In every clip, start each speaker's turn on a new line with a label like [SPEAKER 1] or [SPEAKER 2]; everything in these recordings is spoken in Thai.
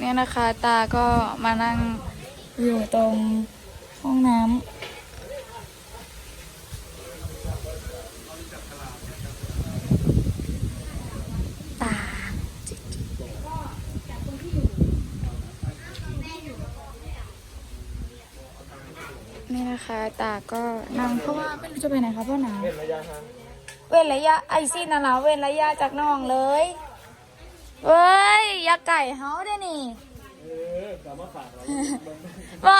[SPEAKER 1] เนี่ยนะคะ ตาก็มานั่งอยู่ตรงห้องน้ำตานี่นะคะ ตาก็นั่งเพราะว่าไม่รู้จะไปไหนคะเพราะหนาว
[SPEAKER 2] เป็นระยะทาง
[SPEAKER 1] เว้นระยะไอซี่นะนะเว้นระยะจากน้องเลย เว้ยอยาไก่เฮาได้นี่
[SPEAKER 2] เออกลับมาฝากเรา
[SPEAKER 1] ว่า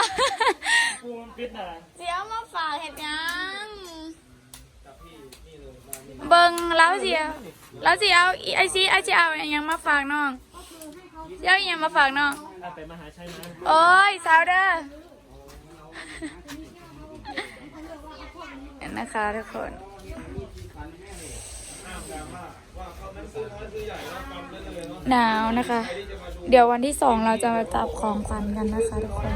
[SPEAKER 2] กูมันปิดนะ
[SPEAKER 1] เสียมาฝากเห็ดหยัง
[SPEAKER 2] กับพี่นี่เลยมานี่
[SPEAKER 1] เบิ่งแล้วเสียแล้วเสียเอาไอซี่ไอซี่เอาอหยังมาฝากน้องเดี๋ยวอหยังมาฝากน้อง
[SPEAKER 2] อะไปมหาชัยนะ
[SPEAKER 1] โอ้ยสาวเด้อเห็นนะคะทุกคน หนาวนะคะ เดี๋ยววันที่สองเราจะมาจับของขวัญกันนะคะทุกคน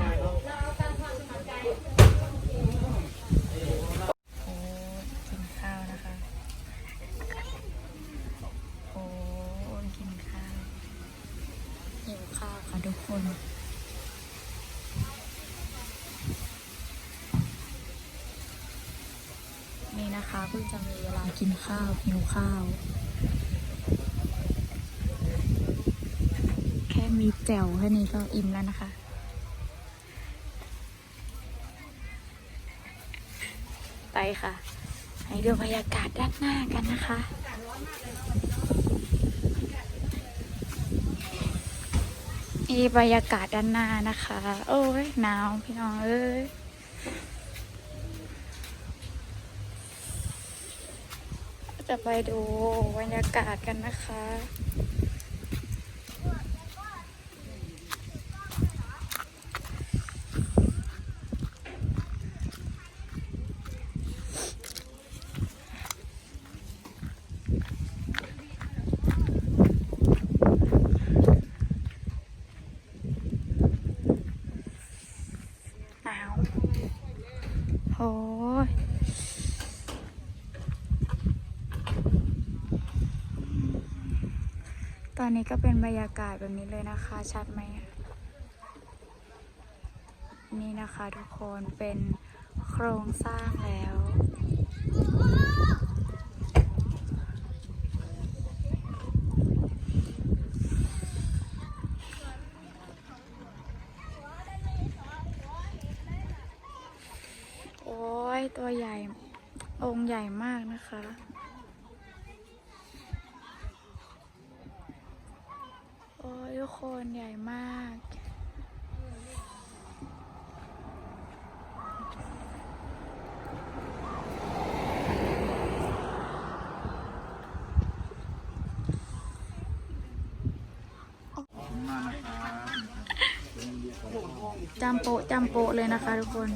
[SPEAKER 1] โอ้กินข้าวนะคะ โอ้กินข้าวหิวข้าวค่ะทุกคน นะคะเพิ่งจะมีเวลากินข้าวหิวข้าว แค่มีแจ่วแค่นี้ก็อิ่มแล้วนะคะไปค่ะ ให้ดูบรรยากาศด้านหน้ากันนะคะ นี่บรรยากาศด้านหน้านะคะ โอ้ยหนาวพี่น้องเอ้ย จะไปดูบรรยากาศกันนะคะ หนาวโอ้ย ต อนนี้ก็เป็นบรรยากาศแบบนี้เลยนะคะ ชัดไหม นี่นะคะทุกคนเป็นโครงสร้างแล้ว โอ้ยตัวใหญ่องค์ใหญ่มากนะคะ คนใหญ่มาก จำโปะจำโปะเลยนะคะทุกคน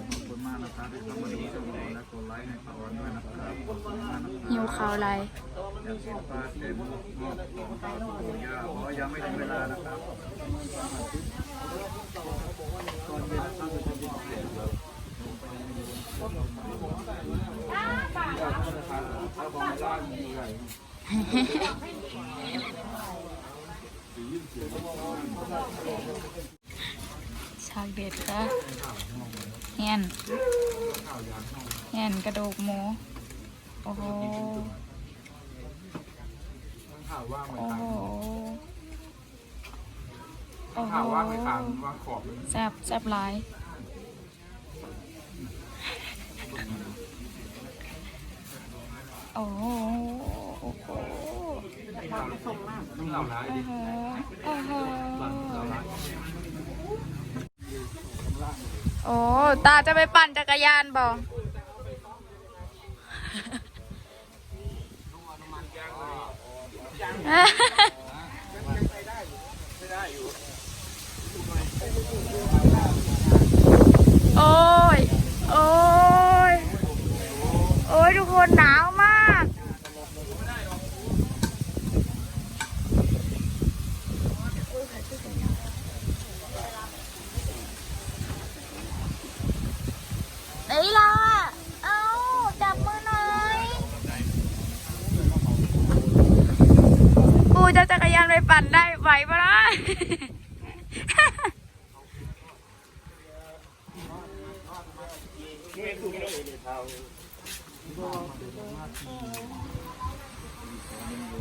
[SPEAKER 1] หิวข้าวอะไร
[SPEAKER 3] ยังไม่ถึงเวลานะครับ
[SPEAKER 1] ฉากเด็ดค่ะเฮียนเฮี ยนกระดูกหมู โอ้โห
[SPEAKER 3] ข่าวว่างไหม
[SPEAKER 1] โอ้โหโอ้โห
[SPEAKER 3] ข่าวว่างไห
[SPEAKER 1] แซบแซบหลายโอ้โหโอ้โห
[SPEAKER 3] นุ่งเหล่าร้ายดิ
[SPEAKER 1] โอ้โห
[SPEAKER 3] เหล่
[SPEAKER 1] โอ้ตาจะไปปั่นจักรยานบ่โอ้ย โอ้ย โอ้ย ทุกคนหนาวันได้ไหวปะนะ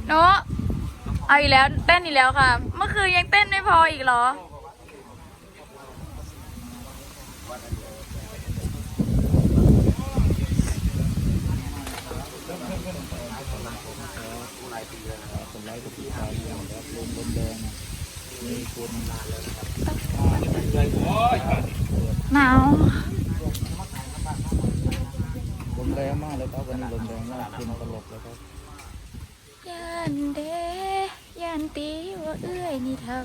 [SPEAKER 1] โนเอาอีกแล้วเต้นอีกแล้วค่ะ เมื่อคืนยังเต้นไม่พออีกเหรอ สมัยที่ทำอย่างแบบลมบนแดงมีคนมาแล้วครับหนาว
[SPEAKER 4] ลมแรงมากเลยครับวันนี้ลมแรงมากคืนตลบเลยครับ
[SPEAKER 1] ยันเดยันตีว่าเอื้อยนี่เท่า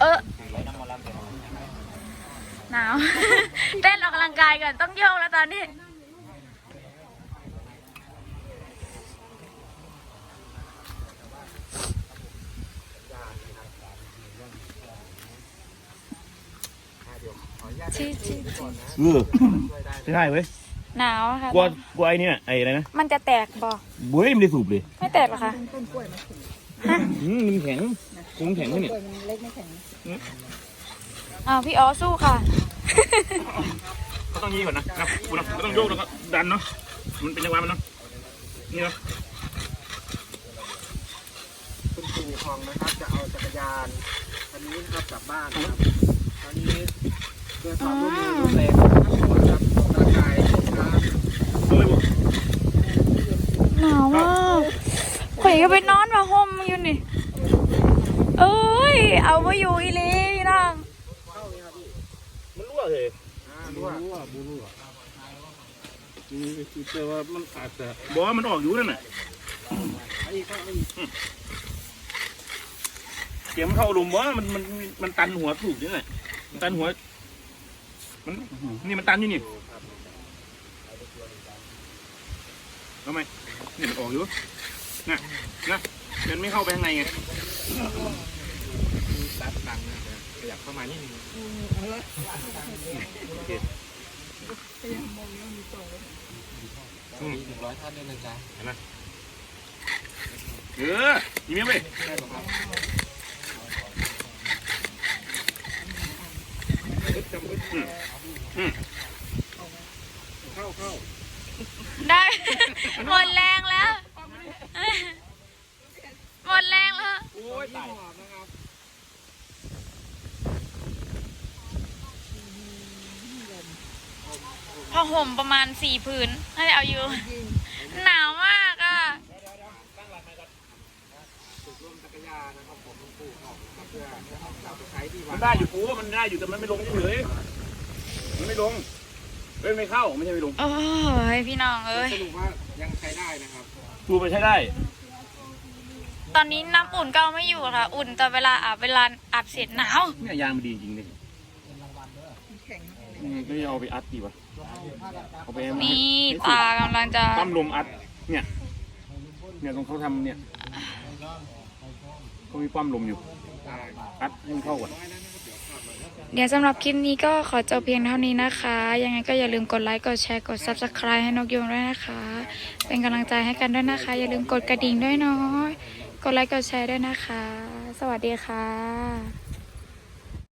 [SPEAKER 1] เออหนาวเต้นออกกำลังกายก่อนต้องโยกแล้วตอนนี้ ชิชิชิ
[SPEAKER 4] เออไม่ได้เว้ย
[SPEAKER 1] หนาวอะค่ะ
[SPEAKER 4] กลัวกลัวไอ้นี่ไอ้อะไรนะ
[SPEAKER 1] มันจะแตกบ่
[SPEAKER 4] บุ้ยไม่ได้สูบเลย
[SPEAKER 1] ไม่แตกหรอคะ
[SPEAKER 4] อืมมันแข็งคงแข็งไหมเนี่ย
[SPEAKER 1] อ้าวพี่อ๋อสู้ค่ะ
[SPEAKER 4] ก็ต้องยีก่อนนะนะกูนะก็ต้องโยกแล้วก็ดันเนาะมันเป็นจังหวะมันเนาะนี่เนาะ
[SPEAKER 3] คุณครูของนะครับจะเอาจักรยานคันนี้นะครับกลับบ้านนะครับตอนนี้เพื่อความร่วมมือร่วมแรงนะครับออกกำลังกายนะครับ
[SPEAKER 4] โอ้ยบอก
[SPEAKER 1] หนาวมากข่อยก็ไปนอนมาห่มอยู่นี่ เอ้ย เอามาอยู่อีหลีพี่น้อง
[SPEAKER 4] มันรั่วเลย
[SPEAKER 3] อ่ารู้ว่า
[SPEAKER 4] แต่ว่ามันอาจจะบอกว่ามันออกอยู่นั่นน่ะ
[SPEAKER 3] ไอ้ก็ไอ้
[SPEAKER 4] เสียงมันเข้าลมว่ามันมันมันตันหัวถูกนี่แหละมันตันหัว มันนี่มันตันอยู่นี่ทำไมนี่มันออกอยู่น่ะนะมันไม่เข้าไปข้างในไง
[SPEAKER 3] ตัดตังค์นะขยับเข้ามานิดนึง
[SPEAKER 4] อืม
[SPEAKER 3] หนึ่งร้อยท่านด้วยนะจ๊ะ
[SPEAKER 4] เออยิ้มยังไป
[SPEAKER 3] ได้หรอครับ เข้าเข้า
[SPEAKER 1] ได้ หมดแรงแล้ว หมดแรงแล้ว
[SPEAKER 3] โอ้ยตายนะครับ
[SPEAKER 1] พอห่มประมาณสี่ผืนให้เอาอยู่ หนาวมากอะ
[SPEAKER 3] ฝึก ร่วมจักรยานนะครับผมคุณครูของนะครับเพื่อเอาไปใช้ที่วั
[SPEAKER 4] มั
[SPEAKER 3] ด
[SPEAKER 4] นได้อยู่กูว่ามันได้อยู่แต่มันไม่ลงเฉยมันไม่ลงเล่นไม่เข้าไม่ใช่ไม่ลง
[SPEAKER 1] โอ้ยพี่น้องเอ้ย
[SPEAKER 3] สรุปว่ายังใช้ได้นะครับ
[SPEAKER 4] กูไปใช้ได้
[SPEAKER 1] ตอนนี้น้ำอุ่นก็เอาไม่อยู่ค่ะ อุ่นแต่เวลาอาบเวลาอาบเสร็จหนาว
[SPEAKER 4] เนี่ยยางมันดีจริงเลยอืมก็จะเอาไปอัดดีวะเอาไป
[SPEAKER 1] นี่ตากำลังจะ
[SPEAKER 4] ตั้มลมอัด เนี่ย เนี่ยตรงเขาทำเนี่ย มีความลมอยู่อัดให้มันเข้าก่อน
[SPEAKER 1] เดี๋ยวสำหรับคลิปนี้ก็ขอจบเพียงเท่านี้นะคะ ยังไงก็อย่าลืมกดไลค์ กดแชร์ กด subscribe ให้นกยูงด้วยนะคะ เป็นกำลังใจให้กันด้วยนะคะ อย่าลืมกดกระดิ่งด้วยเนาะกดไลค์ กดแชร์ด้วยนะคะ สวัสดีค่ะ